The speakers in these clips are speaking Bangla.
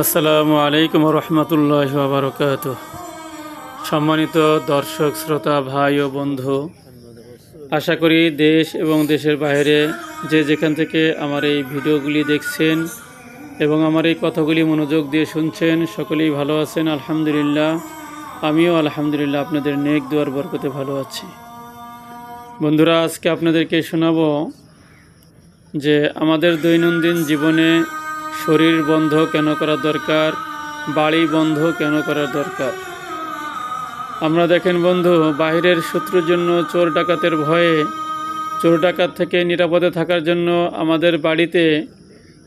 আসসালামু আলাইকুম রহমতুল্লাহ বারকাত সম্মানিত দর্শক, শ্রোতা, ভাই ও বন্ধু, আশা করি দেশ এবং দেশের বাইরে যে যেখান থেকে আমার এই ভিডিওগুলি দেখছেন এবং আমার এই কথাগুলি মনোযোগ দিয়ে শুনছেন, সকলেই ভালো আছেন, আলহামদুলিল্লাহ। আমিও আলহামদুলিল্লাহ আপনাদের নেক দুয়ার বরকতে ভালো আছি। বন্ধুরা, আজকে আপনাদেরকে শোনাবো যে আমাদের দৈনন্দিন জীবনে শরীর বন্ধ কেন করা দরকার? বাড়ি বন্ধ কেন করা দরকার? আমরা দেখেন বন্ধু, বাহিরের শত্রুর জন্য চোর ডাকাতের ভয়ে, চোর ডাকাত থেকে নিরাপদে থাকার জন্য আমাদের বাড়িতে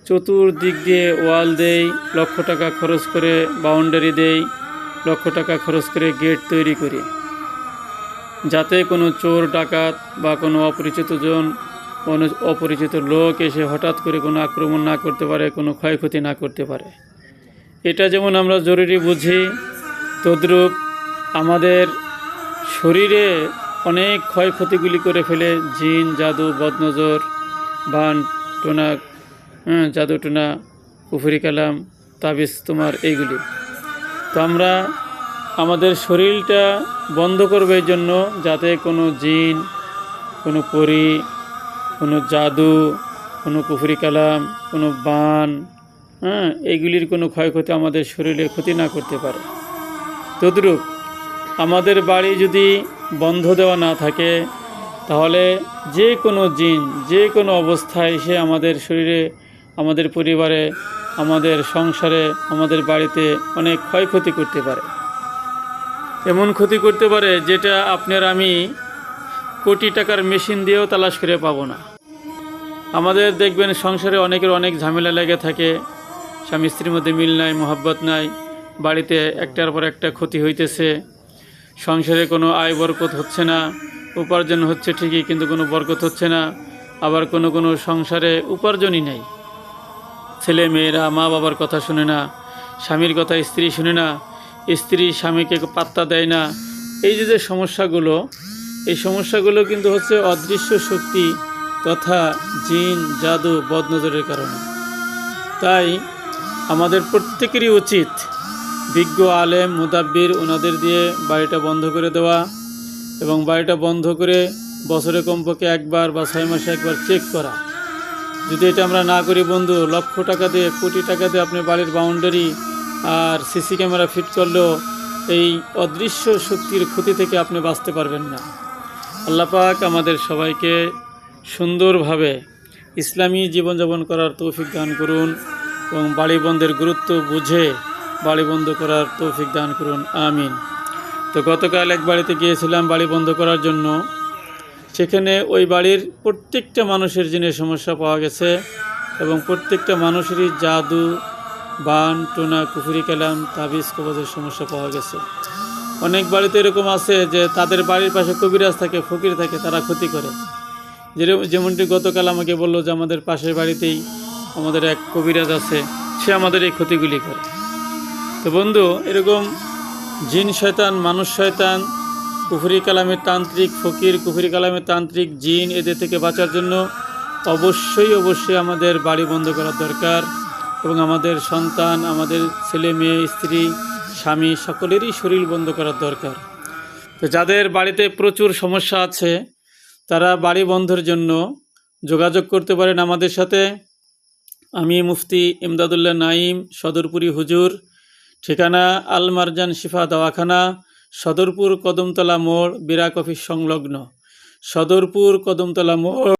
চতুর্দিক দিয়ে ওয়াল দেই, লক্ষ টাকা খরচ করে বাউন্ডারি দেই, লক্ষ টাকা খরচ করে গেট তৈরি করি। যাতে কোনো চোর, ডাকাত বা কোনো অপরিচিত জন কোনো অপরিচিত লোক এসে হঠাৎ করে কোনো আক্রমণ না করতে পারে, কোনো ক্ষয়ক্ষতি না করতে পারে। এটা যেমন আমরা জরুরি বুঝি, তদ্রূপ আমাদের শরীরে অনেক ক্ষয়ক্ষতিগুলি করে ফেলে, জিন, জাদু, বদনজর, বান, টোনা জাদু, টোনা পুফুরি কালাম, তাবিজ, তোমার এইগুলি। তো আমরা আমাদের শরীরটা বন্ধ করবে জন্য যাতে কোনো জিন, কোনো পরি কোনো জাদু, কোনো পুফুরি কালাম, কোনো বান হ্যাঁ এইগুলির কোনো ক্ষয়ক্ষতি আমাদের শরীরে ক্ষতি না করতে পারে। তদ্রূপ আমাদের বাড়ি যদি বন্ধ দেওয়া না থাকে, তাহলে যে কোনো জিন, যে কোনো অবস্থায় এসে আমাদের শরীরে, আমাদের পরিবারে, আমাদের সংসারে, আমাদের বাড়িতে অনেক ক্ষয়ক্ষতি করতে পারে। এমন ক্ষতি করতে পারে যেটা আপনার আমি কোটি টাকার মেশিন দিয়েও তালাশ করে পাবো না। আমাদের দেখবেন সংসারে অনেকের অনেক ঝামেলা লেগে থাকে। স্বামী স্ত্রীর মধ্যে মিল নাই, মোহাব্বত নাই, বাড়িতে একটার পর একটা ক্ষতি হইতেছে। সংসারে কোনো আয় বরকত হচ্ছে না, উপার্জন হচ্ছে ঠিকই কিন্তু কোনো বরকত হচ্ছে না, আবার কোনো কোনো সংসারে উপার্জনই নেই। ছেলে মেয়েরা মা বাবার কথা শুনে না, স্বামীর কথা স্ত্রী শুনে না, স্ত্রী স্বামীকে পাত্তা দেয় না। এই যে যে সমস্যাগুলো এই সমস্যাগুলো কিন্তু হচ্ছে অদৃশ্য শক্তি তথা জিন, জাদু, বদনজরের কারণে। তাই আমাদের প্রত্যেকেরই উচিত বিজ্ঞ, আলেম, মুদাব্বির ওনাদের দিয়ে বাড়িটা বন্ধ করে দেওয়া এবং বাড়িটা বন্ধ করে বছরে কমপক্ষে একবার বা ছয় মাসে একবার চেক করা। যদি এটা আমরা না করি বন্ধু, লক্ষ টাকা দিয়ে, কোটি টাকা দিয়ে আপনি বাড়ির বাউন্ডারি আর সিসি ক্যামেরা ফিট করলেও এই অদৃশ্য শক্তির ক্ষতি থেকে আপনি বাঁচতে পারবেন না। আল্লাহ পাক আমাদের সবাইকে সুন্দরভাবে ইসলামী জীবনযাপন করার তৌফিক দান করুন এবং বাড়ি বন্ধের গুরুত্ব বুঝে বাড়ি বন্ধ করার তৌফিক দান করুন, আমিন। তো গতকাল এক বাড়িতে গিয়েছিলাম বাড়ি বন্ধ করার জন্য। সেখানে ওই বাড়ির প্রত্যেকটা মানুষের জিনের সমস্যা পাওয়া গেছে এবং প্রত্যেকটা মানুষেরই জাদু, বান, টোনা, কুফুরি, কালাম, তাবিজ, কবজের সমস্যা পাওয়া গেছে। অনেক বাড়িতে এরকম আছে যে তাদের বাড়ির পাশে কবিরাজ থাকে, ফকির থাকে, তারা ক্ষতি করে। যেমনটি গতকাল আমাকে বলল যে আমাদের পাশের বাড়িতেই আমাদের এক কবিরাজ আছে, সে আমাদের এই ক্ষতিগুলি করে। তো বন্ধু, এরকম জিন শয়তান, মানুষ শয়তান, কুফরি কালামের তান্ত্রিক ফকির, কুফরি কালামের তান্ত্রিক জিন এদের থেকে বাঁচার জন্য অবশ্যই অবশ্যই আমাদের বাড়ি বন্ধ করা দরকার এবং আমাদের সন্তান, আমাদের ছেলে, মেয়ে, স্ত্রী স্বামী সকলেরই শরীর বন্ধ করার দরকার। তো যাদের বাড়িতে প্রচুর সমস্যা আছে, তারা বাড়ি বন্ধের জন্য যোগাযোগ করতে পারেন আমাদের সাথে। আমি মুফতি ইমদাদুল্লাহ নাইম, সদরপুরি হুজুর, ঠিকানা আল মারজান শিফা দাওয়াখানা, সদরপুর কদমতলা মোড়, বিরাক অফিস সংলগ্ন। সদরপুর কদমতলা মোড়